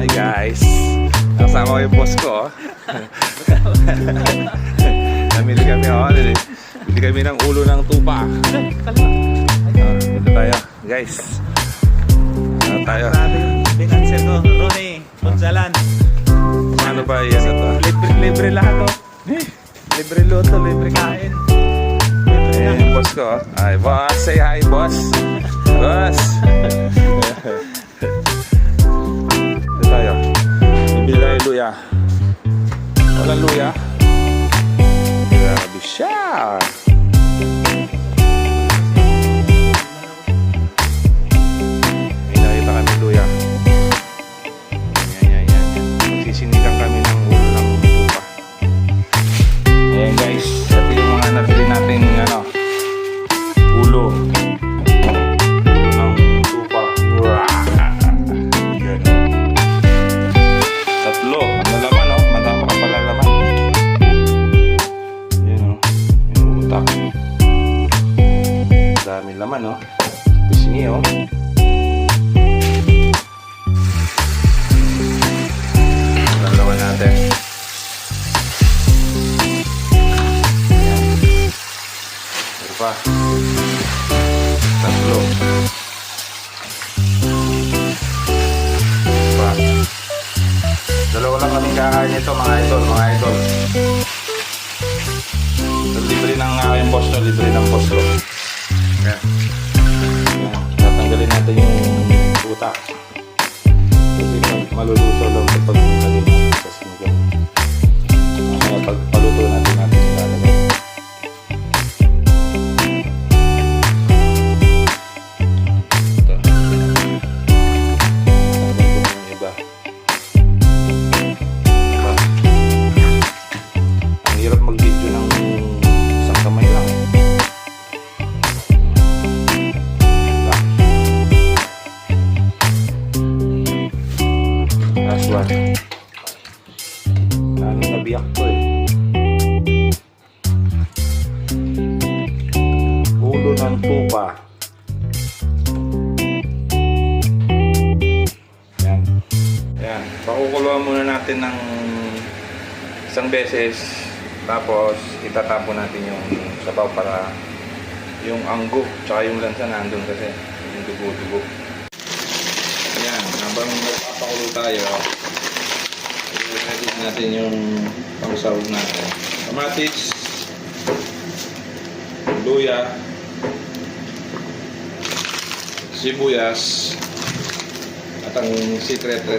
Hi guys. Kasama ko yung boss ko. oh. Namili kami oh. Bili kami ng ulo ng tupa. Ah, dito tayo. Guys. Ano tayo? Financer ko, Ronnie, Gonzalan. Ano ba yan ito? Libre, libre lahat to. Libre luto, libre kain. Libre Ayan yung boss ko. oh. Ay, boss. Say hi, boss. Boss. Wala luya. Grabe siya. Dami laman oh. Pisngi oh. Dalawa natin. Ito pa. Tatlo. Ito pa. Dalawa lang kaming kakain nito mga idol, mga idol. Ito, libre ng aking boss no, libre ng boss ko. Ayan. One. Ano nabiyak ko eh. Ulo ng tupa. Yan. Yan. Pakukuluan muna natin ng isang beses. Tapos itatapon natin yung sabaw para yung anggo tsaka yung lansa nandun kasi yung dugo-dugo. Ayan, habang nagpapakulo tayo, i-edit natin yung pangsahog natin. Kamatis, luya, sibuyas, at ang secret